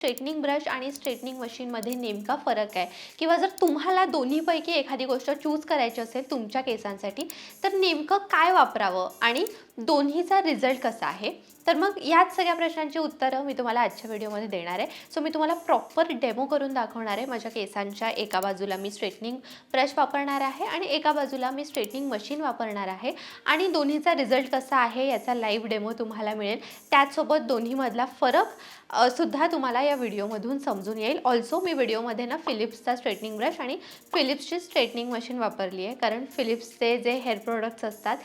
Straightening brush आणि straightening मशीनमध्ये नेमका फरक आहे. किंवा जर तुम्हाला दोन्हीपैकी एखादी गोष्ट चूज करायची असेल तुमच्या केसांसाठी तर नेमकं काय वापरावं? आणि दोन्हीचा रिझल्ट कसा आहे? तर मग याच सगळ्या प्रश्नांची उत्तरं मी तुम्हाला आजच्या व्हिडिओमध्ये देणार आहे. सो मी तुम्हाला प्रॉपर डेमो करून दाखवणार आहे. माझ्या केसांच्या एका बाजूला मी स्ट्रेटनिंग ब्रश वापरणार आहे आणि एका बाजूला मी स्ट्रेटनिंग मशीन वापरणार आहे. आणि दोन्हीचा रिझल्ट कसा आहे याचा लाईव्ह डेमो तुम्हाला मिळेल. त्याचसोबत दोन्हीमधला फरक सुद्धा तुम्हाला या व्हिडिओमधून समजून येईल. ऑल्सो मी व्हिडिओमध्ये ना फिलिप्सचा स्ट्रेटनिंग ब्रश आणि फिलिप्सची स्ट्रेटनिंग मशीन वापरली आहे. कारण फिलिप्सचे जे हेअर प्रोडक्ट्स असतात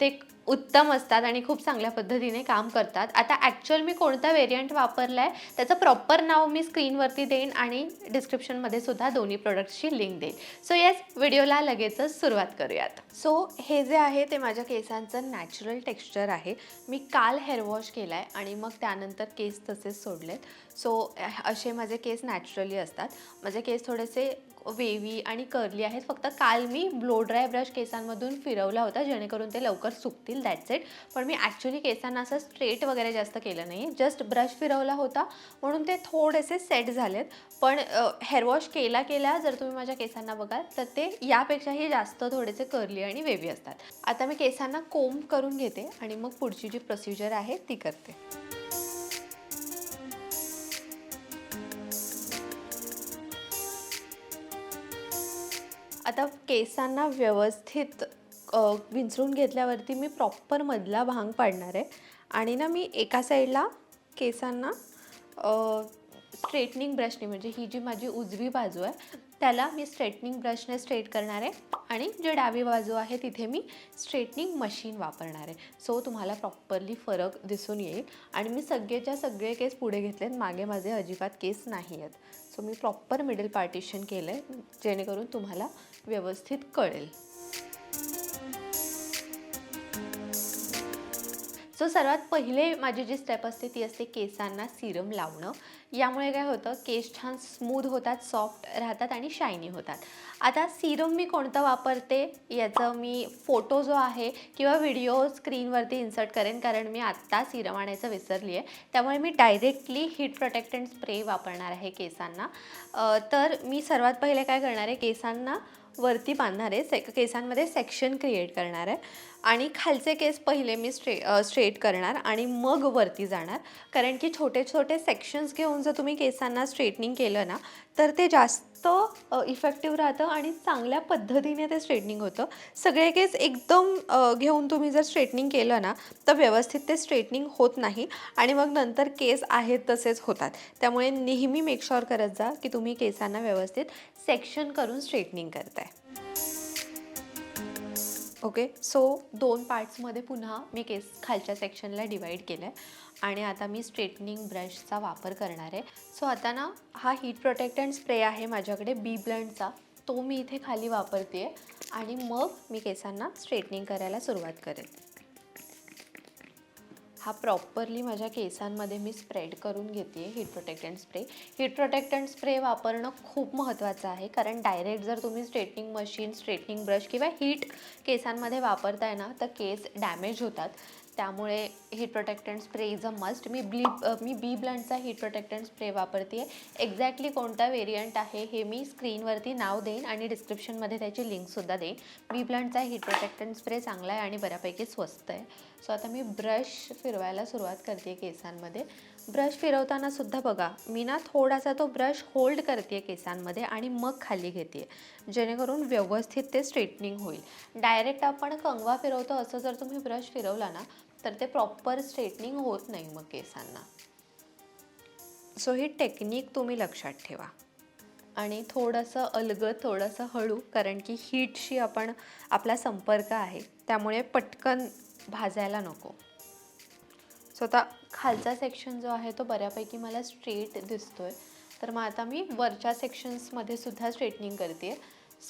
ते उत्तम असतात आणि खूप चांगल्या पद्धतीने काम करतात. आता ॲक्च्युअल मी कोणता वेरियंट वापरला आहे त्याचं प्रॉपर नाव मी स्क्रीनवरती देईन आणि डिस्क्रिप्शनमध्ये सुद्धा दोन्ही प्रोडक्ट्सची लिंक देईन. सो येस व्हिडिओला लगेचच सुरुवात करूयात. सो हे जे आहे ते माझ्या केसांचं नॅचरल टेक्स्चर आहे. मी काल हेअर वॉश केला आहे आणि मग त्यानंतर केस तसेच सोडलेत. सो असे माझे केस नॅचरली असतात. माझे केस थोडेसे वेवी आणि कर्ली आहेत. फक्त काल मी ब्लो ड्राय ब्रश केसांमधून फिरवला होता जेणेकरून ते लवकर सुकतील दॅट्स इट पण मी ॲक्च्युली केसांना असं स्ट्रेट वगैरे जास्त केलं नाही जस्ट ब्रश फिरवला होता म्हणून ते थोडेसे सेट झालेत. पण हेअर वॉश केला केला जर तुम्ही माझ्या केसांना बघाल तर ते यापेक्षाही जास्त थोडेसे कर्ली आणि वेवी असतात. आता मी केसांना कोंब करून घेते आणि मग पुढची जी प्रोसिजर आहे ती करते. आता केसांना व्यवस्थित विंचरून घेतल्यावरती मी प्रॉपर मधला भांग पाडणार आहे. आणि ना मी एका साईडला केसांना स्ट्रेटनिंग ब्रशने म्हणजे ही जी माझी उजवी बाजू आहे त्याला मी स्ट्रेटनिंग ब्रशने स्ट्रेट करणार आहे. आणि जे डावी बाजू आहे तिथे मी स्ट्रेटनिंग मशीन वापरणार आहे. सो तुम्हाला प्रॉपरली फरक दिसून येईल. आणि मी सगळेच्या सगळे केस पुढे घेतलेत. मागे माझे अजिबात केस नाही आहेत. सो मी प्रॉपर मिडल पार्टिशन केलं आहे जेणेकरून तुम्हाला व्यवस्थित कळेल. सो सर्वात पहिले माझी जी स्टेप असते ती असते केसांना सिरम लावणं. यामुळे काय होतं केस छान स्मूद होतात सॉफ्ट राहतात आणि शायनी होतात. आता सिरम मी कोणतं वापरते याचं मी फोटो जो आहे किंवा व्हिडिओ स्क्रीनवरती इन्सर्ट करेन कारण मी आत्ता सिरम आणायचं विसरली आहे त्यामुळे मी डायरेक्टली हीट प्रोटेक्टंट स्प्रे वापरणार आहे केसांना. तर मी सर्वात पहिले काय करणार आहे केसांना वरती बांधणार आहे. से केसांमध्ये सेक्शन क्रिएट करणार आहे. आणि खालचे केस पहिले मी स्ट्रे स्ट्रेट करणार आणि मग वरती जाणार. कारण की छोटे छोटे सेक्शन्स घेऊन जर तुम्ही केसांना स्ट्रेटनिंग केलं ना तर ते जास्त इफेक्टिव्ह राहतं आणि चांगल्या पद्धतीने ते स्ट्रेटनिंग होतं. सगळे केस एकदम घेऊन तुम्ही जर स्ट्रेटनिंग केलं ना तर व्यवस्थित ते स्ट्रेटनिंग होत नाही आणि मग नंतर केस आहेत तसेच होतात. त्यामुळे नेहमी मेक करत जा की तुम्ही केसांना व्यवस्थित सेक्शन करून स्ट्रेटनिंग करताय. ओके सो दोन पार्ट्समध्ये पुन्हा मी केस खालच्या सेक्शनला डिवाईड केलं आहे आणि आता मी स्ट्रेटनिंग ब्रशचा वापर करणार आहे. सो आता ना हा हीट प्रोटेक्टंट स्प्रे आहे माझ्याकडे बी ब्लंडचा तो मी इथे खाली वापरते आणि मग मी केसांना स्ट्रेटनिंग करायला सुरुवात करेन हा प्रॉपरली माझ्या केसांमध्ये मी स्प्रेड करून घेते heat protectant spray heat protectant spray वापरणं खूप महत्त्वाचं आहे. कारण डायरेक्ट जर तुम्ही स्ट्रेटनिंग मशीन स्ट्रेटनिंग ब्रश किंवा हीट केसांमध्ये वापरताय ना तर केस डॅमेज होतात. त्यामुळे heat protectant spray is a must मी ब्ली मी बी ब्लंडचा हीट प्रोटेक्टंट स्प्रे वापरते आहे एक्झॅक्टली कोणता वेरियंट आहे हे मी स्क्रीनवरती नाव देईन आणि डिस्क्रिप्शनमध्ये त्याची लिंकसुद्धा देईन. बी ब्लंडचा हीट प्रोटेक्टंट स्प्रे चांगला आहे आणि बऱ्यापैकी स्वस्त आहे. सो आता मी ब्रश फिरवायला सुरुवात करते केसांमध्ये. ब्रश फिरवताना सुद्धा बघा मी ना थोडासा तो ब्रश होल्ड करते केसांमध्ये आणि मग खाली घेते जेणेकरून व्यवस्थित ते स्ट्रेटनिंग होईल. डायरेक्ट आपण कंगवा फिरवतो असं जर तुम्ही ब्रश फिरवला ना तर ते प्रॉपर स्ट्रेटनिंग होत नाही मग केसांना. सो ही टेक्निक तुम्ही लक्षात ठेवा. आणि थोडंसं अलगद थोडंसं हळू कारण की हीटशी आपण आपला संपर्क आहे त्यामुळे पटकन भाजायला नको. सो आता खालचा सेक्शन जो आहे तो बऱ्यापैकी मला स्ट्रेट दिसतो आहे तर मग आता मी वरच्या सेक्शन्समध्ये सुद्धा स्ट्रेटनिंग करते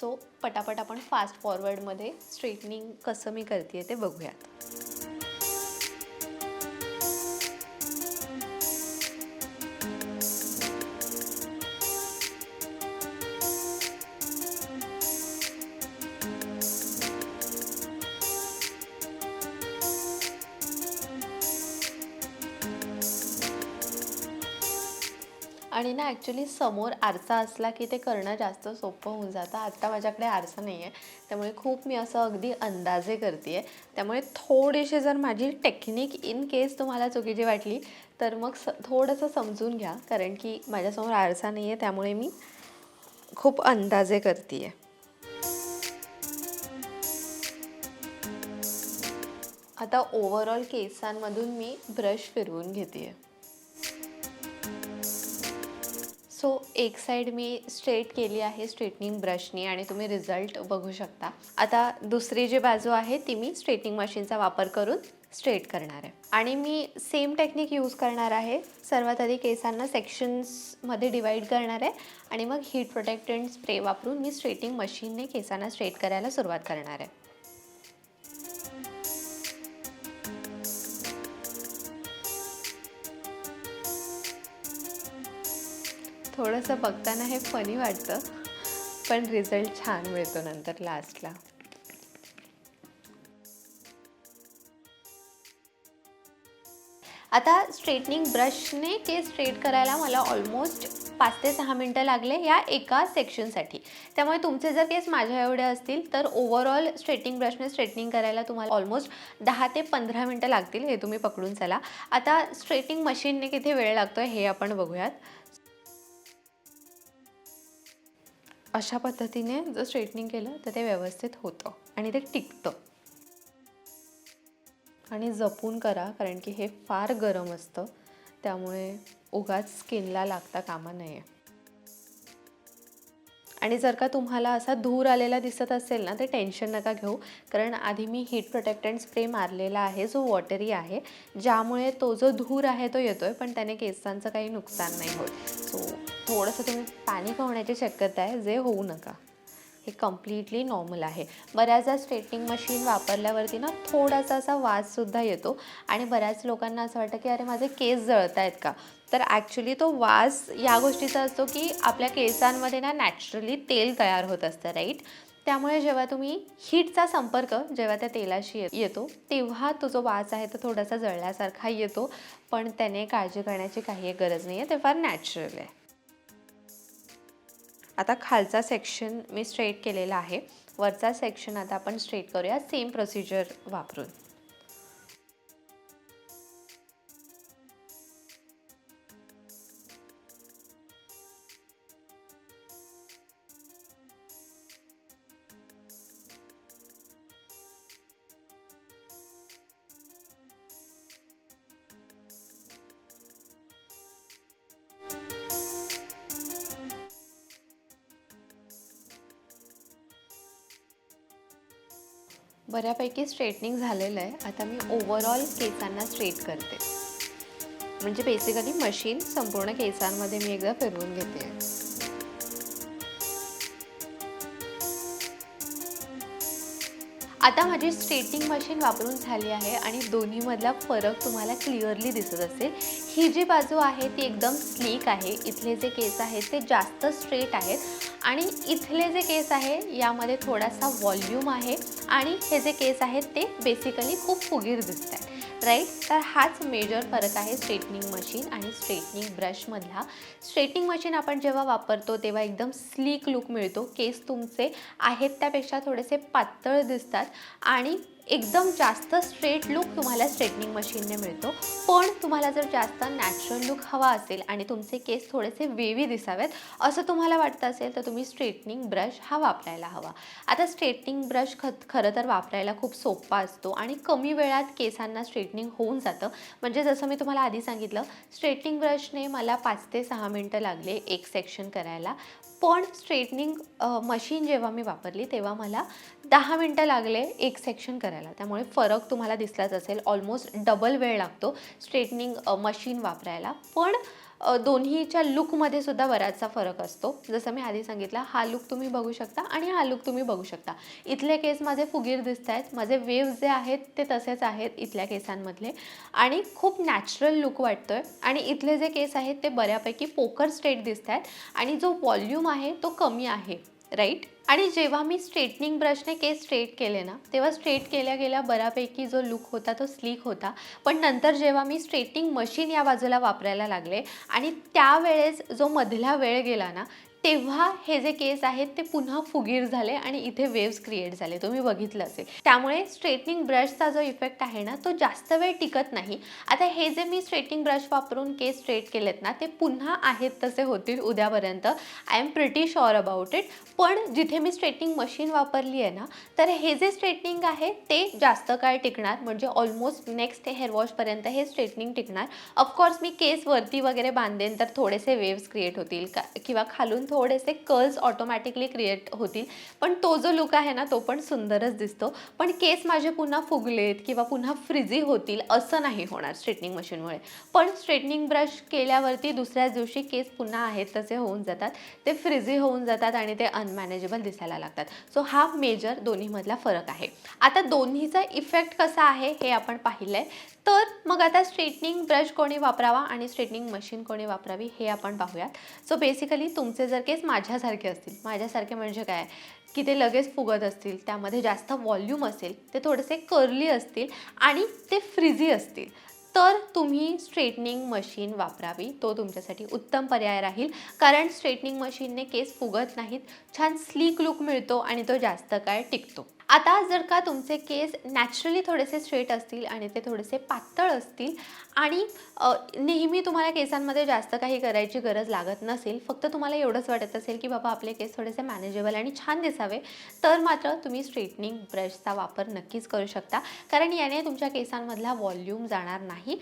सो पटापट आपण फास्ट फॉरवर्डमध्ये स्ट्रेटनिंग कसं मी करते ते बघूयात. आणि ना ॲक्च्युली समोर आरसा असला की ते करणं जास्त सोपं होऊन जातं. आत्ता माझ्याकडे आरसा नाही आहे त्यामुळे खूप मी असं अगदी अंदाजे करते आहे त्यामुळे थोडीशी जर माझी टेक्निक इन केस तुम्हाला चुकीची वाटली तर मग स थोडंसं समजून घ्या. कारण की माझ्यासमोर आरसा नाही आहे त्यामुळे मी खूप अंदाजे करते आहे आता ओव्हरऑल केसांमधून मी ब्रश फिरवून घेते आहे सो एक साईड मी स्ट्रेट केली आहे स्ट्रेटनिंग ब्रशनी आणि तुम्ही रिझल्ट बघू शकता. आता दुसरी जी बाजू आहे ती मी स्ट्रेटनिंग मशीनचा वापर करून स्ट्रेट करणार आहे. आणि मी सेम टेक्निक यूज करणार आहे. सर्वात आधी केसांना सेक्शन्समध्ये डिवाईड करणार आहे आणि मग हीट प्रोटेक्टंट स्प्रे वापरून मी स्ट्रेटिंग मशीनने केसांना स्ट्रेट करायला सुरुवात करणार आहे. थोडंसं बघताना हे फनी वाटतं पण रिझल्ट छान मिळतो नंतर लास्टला आता स्ट्रेटनिंग ब्रशने केस स्ट्रेट करायला मला ऑलमोस्ट पाच ते सहा मिनटं लागले या एका सेक्शनसाठी त्यामुळे तुमचे जर केस माझ्या एवढे असतील तर ओव्हरऑल स्ट्रेटिंग ब्रशने स्ट्रेटनिंग करायला तुम्हाला ऑलमोस्ट दहा ते पंधरा मिनटं लागतील हे तुम्ही पकडून चला. आता स्ट्रेटिंग मशीनने किती वेळ लागतो हे आपण बघूयात. अशा पद्धतीने जर स्ट्रेटनिंग केलं तर ते व्यवस्थित होतं आणि ते टिकतं. आणि जपून करा कारण की हे फार गरम असतं. त्यामुळे उगाच स्किनला लागता कामा नये. आणि जर का तुम्हाला असा धूर आलेला दिसत असेल ना ते टेन्शन नका घेऊ. कारण आधी मी हीट प्रोटेक्टंट स्प्रे मारलेला आहे जो वॉटरी आहे. ज्यामुळे तो जो धूर आहे तो येतो आहे पण त्याने केसांचं काही नुकसान नाही होत. सो थोडंसं तुम्ही पॅनिक होण्याची शक्यता आहे जे होऊ नका. हे कम्प्लिटली नॉर्मल आहे. बऱ्याचदा स्ट्रेटनिंग मशीन वापरल्यावरती ना थोडासा असा वाससुद्धा येतो आणि बऱ्याच लोकांना असं वाटतं की अरे माझे केस जळत आहेत का? तर ॲक्च्युली तो वास या गोष्टीचा असतो की आपल्या केसांमध्ये ना नॅचरली तेल तयार होत असतं राईट त्यामुळे जेव्हा तुम्ही हीटचा संपर्क जेव्हा त्या तेलाशी येतो तेव्हा तो जो वास आहे तो थोडासा जळल्यासारखा येतो. पण त्याने काळजी करण्याची काही गरज नाही आहे ते फार नॅचरल आहे. आता खालचा सेक्शन मी स्ट्रेट केलेला आहे. वरचा सेक्शन आता आपण स्ट्रेट करूया. सेम प्रोसिजर वापरून. बऱ्यापैकी स्ट्रेटनिंग झालेलं आहे. आता मी ओवरऑल केसांना स्ट्रेट करते. म्हणजे बेसिकली मशीन संपूर्ण केसांमध्ये मी एकदा फिरवून घेते. आता माझी स्ट्रेटिंग मशीन वापरून झाली आहे आणि दोन्हीमधला फरक तुम्हाला क्लिअरली दिसत असेल. ही जी बाजू आहे ती एकदम स्लीक आहे. इथले जे केस आहेत ते जास्त स्ट्रेट आहेत. आणि इथले जे केस आहे यामध्ये थोडासा वॉल्यूम आहे. आणि हे जे केस आहेत ते बेसिकली खूप फुगीर दिसत आहेत राईट? तर हाच मेजर फरक आहे स्ट्रेटनिंग मशीन आणि स्ट्रेटनिंग ब्रशमधला स्ट्रेटनिंग मशीन आपण जेव्हा वापरतो तेव्हा एकदम स्लीक लुक मिळतो. केस तुमचे आहेत त्यापेक्षा थोडेसे पातळ दिसतात. आणि एकदम जास्त स्ट्रेट लुक तुम्हाला स्ट्रेटनिंग मशीनने मिळतो. पण तुम्हाला जर जास्त नॅचरल लुक हवा असेल आणि तुमचे केस थोडेसे वेवी दिसावेत असं तुम्हाला वाटतं असेल तर तुम्ही स्ट्रेटनिंग ब्रश हा वापरायला हवा. आता स्ट्रेटनिंग ब्रश ख खरं तर वापरायला खूप सोपा असतो आणि कमी वेळात केसांना स्ट्रेटनिंग होऊन जातं. म्हणजे जसं मी तुम्हाला आधी सांगितलं स्ट्रेटनिंग ब्रशने मला पाच ते सहा मिनटं लागले एक सेक्शन करायला. पण स्ट्रेटनिंग मशीन जेव्हा मी वापरली तेव्हा मला दहा मिनटं लागले एक सेक्शन करायला. त्यामुळे फरक तुम्हाला दिसलाच असेल. ऑलमोस्ट डबल वेळ लागतो स्ट्रेटनिंग मशीन वापरायला. पण दोन्हीच्या लुकमध्ये सुद्धा बराचसा फरक असतो. जसं मी आधी सांगितलं हा लुक तुम्ही बघू शकता आणि हा लुक तुम्ही बघू शकता. इथले केस माझे फुगीर दिसत आहेत माझे वेव्स जे आहेत ते तसेच आहेत इथल्या केसांमधले. आणि खूप नॅचरल लुक वाटतो आहे आणि इथले जे केस आहेत ते बऱ्यापैकी पोकर स्ट्रेट दिसत आहेत आणि जो वॉल्यूम आहे तो कमी आहे. राईट आणि जेव्हा मी स्ट्रेटनिंग ब्रशने केस स्ट्रेट केले ना तेव्हा स्ट्रेट केल्या गेल्या बऱ्यापैकी जो लुक होता तो स्लीक होता. पण नंतर जेव्हा मी स्ट्रेटनिंग मशीन या बाजूला वापरायला लागले आणि त्यावेळेस जो मधला वेळ गेला ना तेव्हा हे जे केस आहेत ते पुन्हा फुगीर झाले आणि इथे वेव्स क्रिएट झाले. तुम्ही बघितलं असेल. त्यामुळे स्ट्रेटनिंग ब्रशचा जो इफेक्ट आहे ना तो जास्त वेळ टिकत नाही. आता हे जे मी स्ट्रेटनिंग ब्रश वापरून केस स्ट्रेट केलेत ना ते पुन्हा आहेत तसे होतील उद्यापर्यंत. I am pretty sure about it पण जिथे मी स्ट्रेटनिंग मशीन वापरली आहे ना तर हे जे स्ट्रेटनिंग आहे ते जास्त काळ टिकणार. म्हणजे ऑलमोस्ट नेक्स्ट हेअरवॉशपर्यंत हे स्ट्रेटनिंग टिकणार. ऑफकोर्स मी केस वरती वगैरे बांधेन तर थोडेसे वेव्स क्रिएट होतील. का किंवा खालून थोडेसे कर्ल्स ऑटोमॅटिकली क्रिएट होतील. पण तो जो लुक आहे ना तो पण सुंदरच दिसतो. पण केस माझे पुन्हा फुगलेत किंवा पुन्हा फ्रिझी होतील असं नाही होणार स्ट्रेटनिंग मशीनमुळे पण स्ट्रेटनिंग ब्रश केल्यावरती दुसऱ्याच दिवशी केस पुन्हा आहेत तसे होऊन जातात. ते फ्रिझी होऊन जातात आणि ते अनमॅनेजेबल दिसायला लागतात. सो हा मेजर दोन्हीमधला फरक आहे. आता दोन्हीचा इफेक्ट कसा आहे हे आपण पाहिलं आहे तर मग आता स्ट्रेटनिंग ब्रश कोणी वापरावा आणि स्ट्रेटनिंग मशीन कोणी वापरावी हे आपण पाहूयात. सो बेसिकली तुमचे जर केस माझ्यासारखे असतील. माझ्यासारखे म्हणजे काय? की ते लगेच फुगत असतील त्यामध्ये जास्त व्हॉल्यूम असेल ते थोडेसे कर्ली असतील आणि ते फ्रिझी असतील. तर तुम्ही स्ट्रेटनिंग मशीन वापरावी. तो तुमच्यासाठी उत्तम पर्याय राहील. कारण स्ट्रेटनिंग मशीनने केस फुगत नाहीत. छान स्लीक लुक मिळतो आणि तो जास्त काळ टिकतो. आता जर का तुमचे केस नॅचरली थोडेसे स्ट्रेट असतील आणि ते थोडेसे पातळ असतील आणि नेहमी तुम्हाला केसांमध्ये जास्त काही करायची गरज लागत नसेल फक्त तुम्हाला एवढंच वाटत असेल की बाबा आपले केस थोडेसे मॅनेजेबल आणि छान दिसावे तर मात्र तुम्ही स्ट्रेटनिंग ब्रशचा वापर नक्कीच करू शकता. कारण याने तुमच्या केसांमधला व्हॉल्यूम जाणार नाही.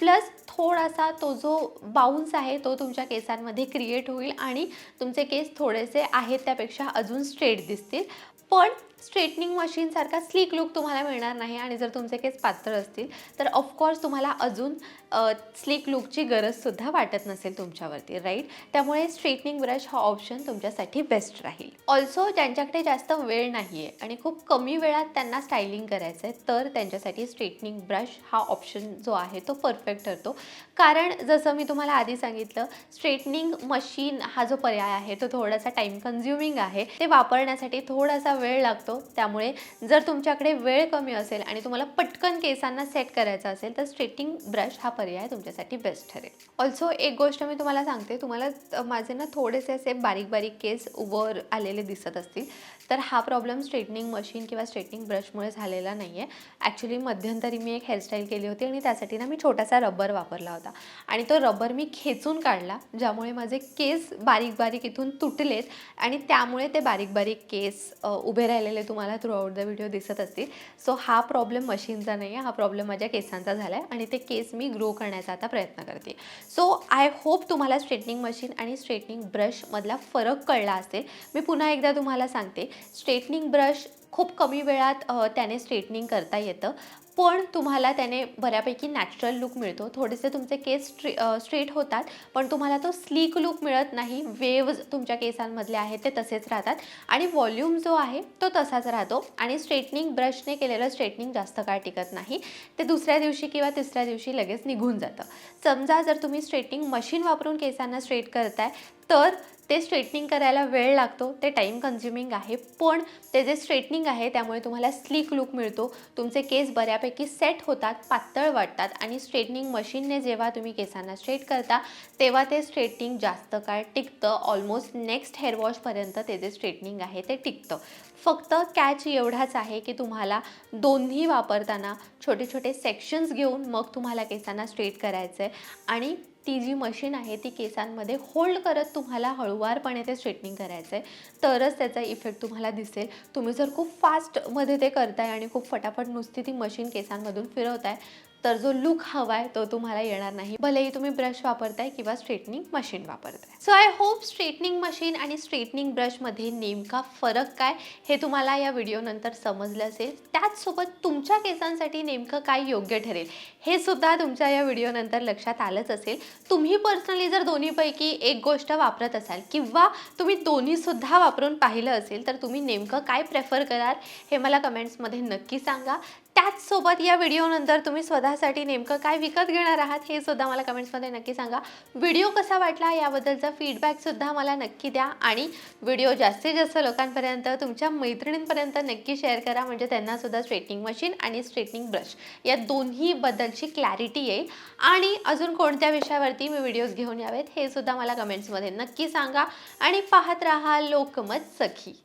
प्लस थोडासा तो जो बाउन्स आहे तो तुमच्या केसांमध्ये क्रिएट होईल आणि तुमचे केस थोडेसे आहेत त्यापेक्षा अजून स्ट्रेट दिसतील. पण स्ट्रेटनिंग मशीनसारखा स्लीक लुक तुम्हाला मिळणार नाही आणि जर तुमचे केस पातळ असतील तर ऑफकोर्स तुम्हाला अजून स्लीक लुकची गरजसुद्धा वाटत नसेल तुमच्यावरती राईट त्यामुळे स्ट्रेटनिंग ब्रश हा ऑप्शन तुमच्यासाठी बेस्ट राहील. ऑल्सो ज्यांच्याकडे जास्त वेळ नाही आहे आणि खूप कमी वेळात त्यांना स्टायलिंग करायचं आहे तर त्यांच्यासाठी स्ट्रेटनिंग ब्रश हा ऑप्शन जो आहे तो परफेक्ट ठरतो. कारण जसं मी तुम्हाला आधी सांगितलं स्ट्रेटनिंग मशीन हा जो पर्याय आहे तो थोडासा टाईम कन्झ्युमिंग आहे. ते वापरण्यासाठी थोडासा वेळ लागतो. त्यामुळे जर तुमच्याकडे वेळ कमी असेल आणि तुम्हाला पटकन केसांना सेट करायचा असेल तर स्ट्रेटिंग ब्रश हा पर्याय तुमच्यासाठी बेस्ट ठरेल. ऑल्सो एक गोष्ट मी तुम्हाला सांगते. तुम्हाला माझे ना थोडेसे असे बारीक बारीक केस वर आलेले दिसत असतील तर हा प्रॉब्लेम स्ट्रेटनिंग मशीन किंवा स्ट्रेटनिंग ब्रशमुळे झालेला नाही आहे ॲक्च्युली मध्यंतरी मी एक हेअरस्टाईल केली होती आणि त्यासाठी ना मी छोटासा रबर वापरला होता. आणि तो रबर मी खेचून काढला ज्यामुळे माझे केस बारीक बारीक इथून तुटलेत आणि त्यामुळे ते बारीक बारीक केस उभे राहिलेले तुम्हाला थ्रू आउट द व्हिडिओ दिसत असतील. सो हा प्रॉब्लेम मशीनचा नाही आहे हा प्रॉब्लेम माझ्या केसांचा झाला आहे आणि ते केस मी ग्रो करण्याचा आता प्रयत्न करते. सो आय होप तुम्हाला स्ट्रेटनिंग मशीन आणि स्ट्रेटनिंग ब्रशमधला फरक कळला असेल. मी पुन्हा एकदा तुम्हाला सांगते स्ट्रेटनिंग ब्रश खूप कमी वेळात त्याने स्ट्रेटनिंग करता येतं. पण तुम्हाला त्याने बऱ्यापैकी नॅचरल लुक मिळतो. थोडेसे तुमचे केस स्ट्रे स्ट्रेट होतात पण तुम्हाला तो स्लीक लुक मिळत नाही. वेव्ज तुमच्या केसांमधले आहेत ते तसेच राहतात. आणि व्हॉल्यूम जो आहे तो तसाच राहतो. आणि स्ट्रेटनिंग ब्रशने केलेलं स्ट्रेटनिंग जास्त काळ टिकत नाही. ते दुसऱ्या दिवशी किंवा तिसऱ्या दिवशी लगेच निघून जातं. समजा जर तुम्ही स्ट्रेटनिंग मशीन वापरून केसांना स्ट्रेट करताय तर ते स्ट्रेटनिंग करायला वेळ लागतो ते टाईम कन्झ्युमिंग आहे. पण ते जे स्ट्रेटनिंग आहे त्यामुळे तुम्हाला स्लीक लुक मिळतो. तुमचे केस बऱ्यापैकी सेट होतात पातळ वाटतात आणि स्ट्रेटनिंग मशीनने जेव्हा तुम्ही केसांना स्ट्रेट करता तेव्हा ते स्ट्रेटनिंग जास्त काळ टिकतं. ऑलमोस्ट नेक्स्ट हेअरवॉशपर्यंत ते जे स्ट्रेटनिंग आहे ते टिकतं. फक्त कॅच एवढाच आहे की तुम्हाला दोन्ही वापरताना छोटे छोटे सेक्शन्स घेऊन मग तुम्हाला केसांना स्ट्रेट करायचं आहे आणि ती जी मशीन आहे ती केसांमध्ये होल्ड करत तुम्हाला हळुवारपणे ते स्ट्रेटनिंग करायचं आहे तरच त्याचा इफेक्ट तुम्हाला दिसेल. तुम्ही जर खूप फास्टमध्ये ते करताय आणि खूप फटाफट नुसती ती मशीन केसांमधून फिरवताय तर जो लुक हवा आहे तो तुम्हाला येणार नाही. भलेही तुम्ही ब्रश वापरताय किंवा स्ट्रेटनिंग मशीन वापरताय. So I hope straightening machine आणि स्ट्रेटनिंग ब्रशमध्ये नेमका फरक काय हे तुम्हाला या व्हिडिओनंतर समजलं असेल. त्याचसोबत तुमच्या केसांसाठी नेमकं काय योग्य ठरेल हे सुद्धा तुमच्या या व्हिडिओनंतर लक्षात आलंच असेल. तुम्ही पर्सनली जर दोन्हीपैकी एक गोष्ट वापरत असाल किंवा तुम्ही दोन्हीसुद्धा वापरून पाहिलं असेल तर तुम्ही नेमकं काय प्रेफर कराल हे मला कमेंट्समध्ये नक्की सांगा. त्याचसोबत या व्हिडिओनंतर तुम्ही स्वतःसाठी नेमकं काय विकत घेणार आहात हे सुद्धा मला कमेंट्समध्ये नक्की सांगा. व्हिडिओ कसा वाटला याबद्दलचा फीडबॅकसुद्धा मला नक्की द्या आणि व्हिडिओ जास्तीत जास्त लोकांपर्यंत तुमच्या मैत्रिणींपर्यंत नक्की शेअर करा. म्हणजे त्यांनासुद्धा स्ट्रेटनिंग मशीन आणि स्ट्रेटनिंग ब्रश या दोन्हीबद्दलची क्लॅरिटी येईल. आणि अजून कोणत्या विषयावरती मी व्हिडिओज घेऊन यावेत हे सुद्धा मला कमेंट्समध्ये नक्की सांगा. आणि पाहत राहा लोकमत सखी.